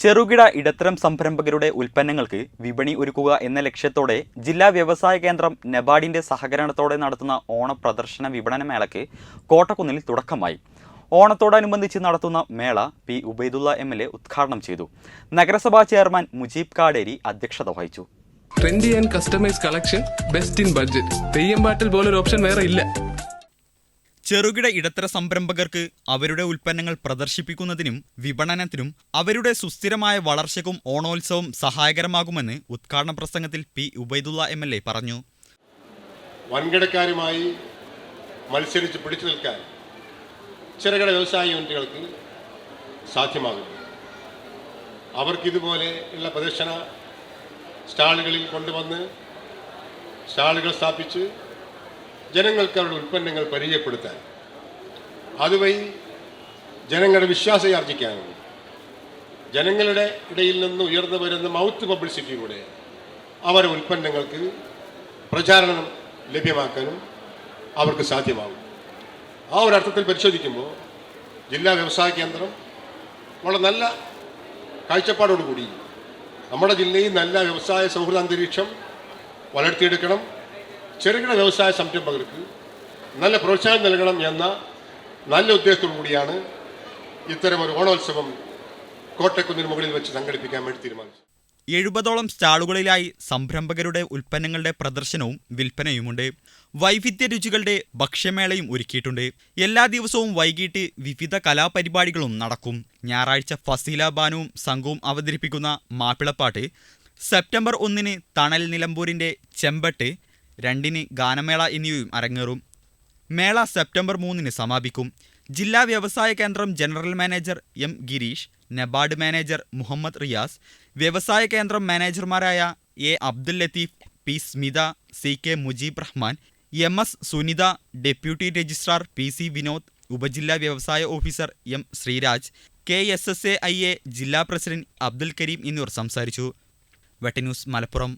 ചെറുകിട ഇടത്തരം സംരംഭകരുടെ ഉൽപ്പന്നങ്ങൾക്ക് വിപണി ഒരുക്കുക എന്ന ലക്ഷ്യത്തോടെ ജില്ലാ വ്യവസായ കേന്ദ്രം നെബാഡിന്റെ സഹകരണത്തോടെ നടത്തുന്ന ഓണ പ്രദർശന വിപണന മേളയ്ക്ക് കോട്ടക്കുന്നിൽ തുടക്കമായി. ഓണത്തോടനുബന്ധിച്ച് നടത്തുന്ന മേള P Ubaidulla M L A ഉദ്ഘാടനം ചെയ്തു. നഗരസഭാ ചെയർമാൻ മുജീബ് കാടേരി അധ്യക്ഷത വഹിച്ചു. Trendy and customise collection best in budget theyyam പാട്ടിൽ പോലൊരു ഓപ്ഷൻ വേറെ ഇല്ല. ചെറുകിട ഇടത്തര സംരംഭകർക്ക് അവരുടെ ഉൽപ്പന്നങ്ങൾ പ്രദർശിപ്പിക്കുന്നതിനും വിപണനത്തിനും അവരുടെ സുസ്ഥിരമായ വളർച്ചയ്ക്കും ഓണോത്സവം സഹായകരമാകുമെന്ന് ഉദ്ഘാടന പ്രസംഗത്തിൽ P Ubaidulla M L A പറഞ്ഞു. വൻകിടക്കാരുമായി മത്സരിച്ച് പിടിച്ചു നിൽക്കാൻ ചെറുകിട വ്യവസായ യൂണിറ്റുകൾക്ക് സാധ്യമാകുന്നു. അവർക്കിതുപോലെ ഉള്ള പ്രദർശന സ്റ്റാളുകളിൽ കൊണ്ടുവന്ന് സ്റ്റാളുകൾ സ്ഥാപിച്ച് ജനങ്ങൾക്ക് അവരുടെ ഉൽപ്പന്നങ്ങൾ പരിചയപ്പെടുത്താൻ. അതുവഴി ജനങ്ങളുടെ വിശ്വാസം ആർജിക്കാനും ജനങ്ങളുടെ ഇടയിൽ നിന്ന് ഉയർന്നു വരുന്ന മൗത്ത് പബ്ലിസിറ്റിയിലൂടെ അവരുടെ ഉൽപ്പന്നങ്ങൾക്ക് പ്രചാരണം ലഭ്യമാക്കാനും അവർക്ക് സാധ്യമാകും. ആ ഒരു അർത്ഥത്തിൽ പരിശോധിക്കുമ്പോൾ ജില്ലാ വ്യവസായ കേന്ദ്രം വളരെ നല്ല കാഴ്ചപ്പാടോടുകൂടി നമ്മുടെ ജില്ലയിൽ നല്ല വ്യവസായ സൗഹൃദ അന്തരീക്ഷം വളർത്തിയെടുക്കണം. ചെറുകിട വ്യവസായ സംരംഭകർക്ക് നല്ല പ്രോത്സാഹനം നൽകണം എന്ന നല്ല ഉദ്ദേശത്തോടു കൂടിയാണ് ഇത്തരം ഒരു ഓണോത്സവം കോട്ടക്കുന്നിന് മുകളിൽ വെച്ച് സംഘടിപ്പിക്കാൻ വേണ്ടി തീരുമാനിച്ചു എഴുപതോളം സ്റ്റാളുകളിലായി സംരംഭകരുടെ ഉൽപ്പന്നങ്ങളുടെ പ്രദർശനവും വിൽപ്പനയുമുണ്ട്. വൈവിധ്യ രുചികളുടെ ഭക്ഷ്യമേളയും ഒരുക്കിയിട്ടുണ്ട്. എല്ലാ ദിവസവും വൈകിട്ട് വിവിധ കലാപരിപാടികളും നടക്കും. ഞായറാഴ്ച ഫസീല ബാനുവും സംഘവും അവതരിപ്പിക്കുന്ന മാപ്പിളപ്പാട്ട് സെപ്റ്റംബർ ഒന്നിന് തണൽ നിലമ്പൂരിന്റെ ചെമ്പട്ട് രണ്ടിന് ഗാനമേള എന്നിവയും അരങ്ങേറും. മേള സെപ്റ്റംബർ മൂന്നിന് സമാപിക്കും. ജില്ലാ വ്യവസായ കേന്ദ്രം general manager M Gireesh NABARD manager Muhammad Riyas വ്യവസായ കേന്ദ്രം മാനേജർമാരായ A Abdul Latheef P Smitha C K Mujeeb Rahman M S Sunitha deputy registrar P C Vinod ഉപജില്ലാ വ്യവസായ officer M Sreeraj K S S I A A ജില്ലാ president Abdul Kareem എന്നിവർ സംസാരിച്ചു. വെട്ടന്യൂസ് മലപ്പുറം.